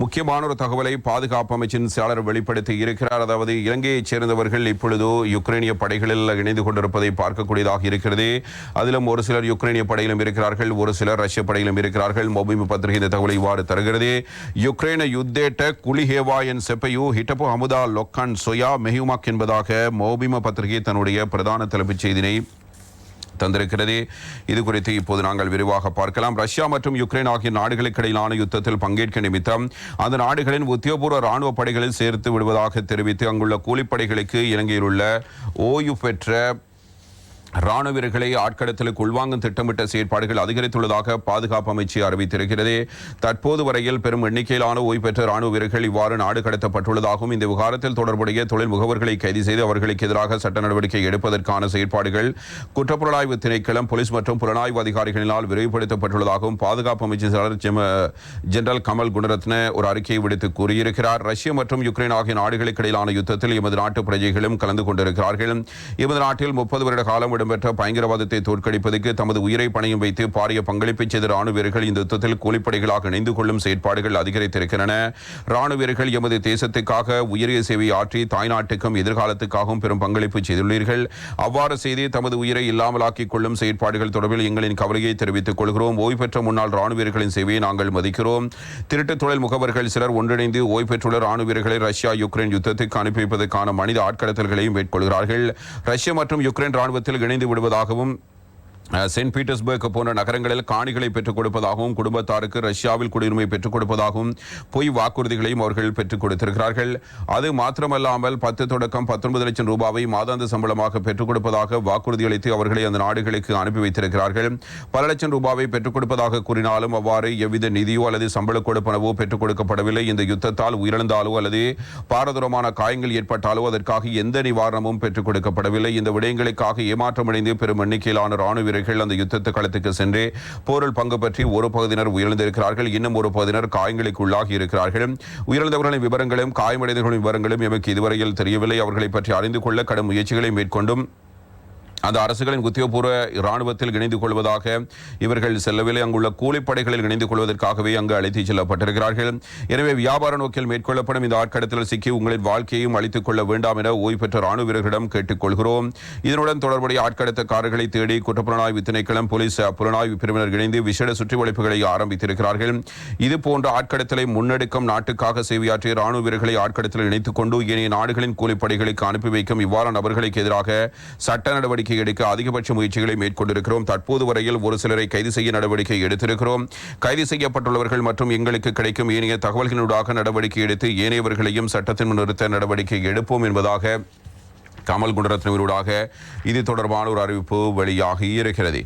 முக்கியமான ஒரு தகவலை பாதுகாப்பு அமைச்சின் செயலர் வெளிப்படுத்தி இருக்கிறார். அதாவது இலங்கையைச் சேர்ந்தவர்கள் இப்பொழுது யுக்ரைனிய படைகளில் இணைந்து கொண்டிருப்பதை பார்க்கக்கூடியதாக இருக்கிறது. அதிலும் ஒரு சிலர் யுக்ரைனிய படையிலும் இருக்கிறார்கள் ஒரு சிலர் ரஷ்ய படையிலும் இருக்கிறார்கள். மொபிமி பத்திரிகை இந்த தகவலை இவ்வாறு தருகிறது. யுக்ரைன யுத்தேட்ட குலிஹேவா என் செப்பையு ஹிட்டபு ஹமுதா லொக்கான் சொயா மெஹுமாக் என்பதாக மோபிம பத்திரிகை தன்னுடைய பிரதான தலைப்புச் செய்தினை தந்திருக்கிறது. இது குறித்து இப்போது நாங்கள் விரிவாக பார்க்கலாம். ரஷ்யா மற்றும் யுக்ரைன் ஆகிய நாடுகளுக்கு இடையிலான யுத்தத்தில் பங்கேற்க நிமித்தம் அந்த நாடுகளின் உத்தியோகபூர்வ ராணுவ படைகளில் சேர்த்து விடுவதாக தெரிவித்து அங்குள்ள கூலிப்படைகளுக்கு இலங்கையில் உள்ள ஓய்வு பெற்ற ராணுவ வீரர்களை ஆட்கடத்தலுக்கு உள்வாங்கும் திட்டமிட்ட செயற்பாடுகள் அதிகரித்துள்ளதாக பாதுகாப்பு அமைச்சு அறிவித்திருக்கிறது. தற்போது வரையில் பெரும் எண்ணிக்கையிலான ஓய்வு பெற்ற ராணுவ வீரர்கள் இவ்வாறு நாடு கடத்தப்பட்டுள்ளதாகவும் இந்த விவகாரத்தில் தொடர்புடைய தொழில் முகவர்களை கைது செய்து அவர்களுக்கு எதிராக சட்ட நடவடிக்கை எடுப்பதற்கான செயற்பாடுகள் குற்றப்புலனாய்வு திணைக்களம் போலீஸ் மற்றும் புலனாய்வு அதிகாரிகளினால் விரைவுபடுத்தப்பட்டுள்ளதாகவும் பாதுகாப்பு அமைச்சர் ஜெனரல் கமல் குணரத்ன ஒரு அறிக்கையை விடுத்து கூறியிருக்கிறார். ரஷ்ய மற்றும் யுக்ரைன் ஆகிய நாடுகளுக்கு இடையிலான யுத்தத்தில் எமது நாட்டு பிரஜைகளும் கலந்து கொண்டிருக்கிறார்கள். எமது நாட்டில் முப்பது வருட காலம் இடம்பெற்ற பயங்கரவாதத்தை தோற்கடிப்பதற்கு தமது உயிரை பணையும் வைத்து பாரிய பங்களிப்பை செய்த ராணுவ வீரர்கள் இந்த யுத்தத்தில் கூலிப்படைகளாக இணைந்து கொள்ளும் செயற்பாடுகள் அதிகரித்திருக்கின்றன. ராணுவ வீரர்கள் எமது தேசத்துக்காக உயரிய சேவை ஆற்றி தாய்நாட்டுக்கும் எதிர்காலத்துக்காகவும் பெரும் பங்களிப்பு செய்துள்ளீர்கள். அவ்வாறு செய்து தமது உயிரை இல்லாமலாக்கிக் கொள்ளும் செயற்பாடுகள் தொடர்பில் எங்களின் கவலையை தெரிவித்துக் கொள்கிறோம். ஓய்வு பெற்ற முன்னாள் ராணுவ வீரர்களின் சேவையை நாங்கள் மதிக்கிறோம். திருட்டு தொழில் முகவர்கள் சிலர் ஒன்றிணைந்து ஓய்வு பெற்றுள்ள ராணுவ வீரர்களை ரஷ்யா யுக்ரைன் யுத்தத்துக்கு அனுப்பி வைப்பதற்கான மனித ஆட்கடத்தல்களையும் மேற்கொள்கிறார்கள். ரஷ்யா மற்றும் யுக்ரைன் ராணுவத்தில் இணைந்து விடுவதாகவும் செயின்ட் பீட்டர்ஸ்பர்க் போன்ற நகரங்களில் காணிகளை பெற்றுக் கொடுப்பதாகவும் குடும்பத்தாருக்கு ரஷ்யாவில் குடியுரிமை பெற்றுக் கொடுப்பதாகவும் பொய் வாக்குறுதிகளையும் அவர்கள் பெற்றுக் கொடுத்திருக்கிறார்கள். அது மாத்திரமல்லாமல் பத்து தொடக்கம் பத்தொன்பது லட்சம் ரூபாவை மாதாந்த சம்பளமாக பெற்றுக் கொடுப்பதாக வாக்குறுதி அளித்து அவர்களை அந்த நாடுகளுக்கு அனுப்பி வைத்திருக்கிறார்கள். பல லட்சம் ரூபாவை பெற்றுக் கொடுப்பதாக கூறினாலும் அவ்வாறு எவ்வித நிதியோ அல்லது சம்பள கொடுப்பனவோ பெற்றுக் கொடுக்கப்படவில்லை. இந்த யுத்தத்தால் உயிரிழந்தாலோ அல்லது பாரதூரமான காயங்கள் ஏற்பட்டாலோ அதற்காக எந்த நிவாரணமும் பெற்றுக் கொடுக்கப்படவில்லை. இந்த விடயங்களுக்காக ஏமாற்றமடைந்து பெரும் எண்ணிக்கையிலான ராணுவ வீரர்கள் அந்த யுத்தத்து களத்துக்கு சென்று போரில் பங்கு பற்றி ஒரு பகுதியினர் உயிரிழந்திருக்கிறார்கள். இன்னும் ஒரு பகுதியினர் காயங்களுக்கு உள்ளாகி இருக்கிறார்கள். உயிரிழந்தவர்களின் விவரங்களும் காயமடைந்தவர்களின் விவரங்களும் எமக்கு இதுவரையில் தெரியவில்லை. அவர்களை பற்றி அறிந்து கொள்ள கடும் முயற்சிகளை மேற்கொண்டும் அந்த அரசுகளின் உத்தியோகபூர்வ இராணுவத்தில் இணைந்து கொள்வதாக இவர்கள் செல்லவில்லை. அங்குள்ள கூலிப்படைகளில் இணைந்து கொள்வதற்காகவே அங்கு அழைத்துச் செல்லப்பட்டிருக்கிறார்கள். எனவே வியாபார நோக்கில் மேற்கொள்ளப்படும் இந்த ஆட்கடத்தில் சிக்கி உங்களின் வாழ்க்கையையும் அழித்துக் கொள்ள வேண்டாம் என ஓய்வு பெற்ற ராணுவ வீரர்களிடம் கேட்டுக்கொள்கிறோம். இதனுடன் தொடர்புடைய ஆட்கடத்தக்காரர்களை தேடி குற்றப்புலனாய்வு திணைக்களம் போலீஸ் புலனாய்வு பிரிவினர் இணைந்து விசேட சுற்றி வளைப்புகளை ஆரம்பித்திருக்கிறார்கள். இது போன்ற ஆட்கடத்தலை முன்னெடுக்கும் நாட்டுக்காக சேவையாற்றிய ராணுவ வீரர்களை ஆட்கடத்தில் இணைத்துக் கொண்டு ஏனைய நாடுகளின் கூலிப்படைகளுக்கு அனுப்பி வைக்கும் இவ்வாறான நபர்களுக்கு எதிராக சட்ட நடவடிக்கை எடுக்க அதிகபட்ச முயற்சிகளை மேற்கொண்டிருக்கிறோம். தற்போது வரையில் ஒரு சிலரை கைது செய்ய நடவடிக்கை எடுத்திருக்கிறோம். கைது செய்யப்பட்டுள்ளவர்கள் மற்றும் எங்களுக்கு கிடைக்கும் ஏனைய தகவல்களூடாக நடவடிக்கை எடுத்து ஏனையவர்களையும் சட்டத்தின் முன் நிறுத்த நடவடிக்கை எடுப்போம் என்பதாக கமல் குணரத்னவரூடாக இது தொடர்பான ஒரு அறிவிப்பு வெளியாகி இருக்கிறது.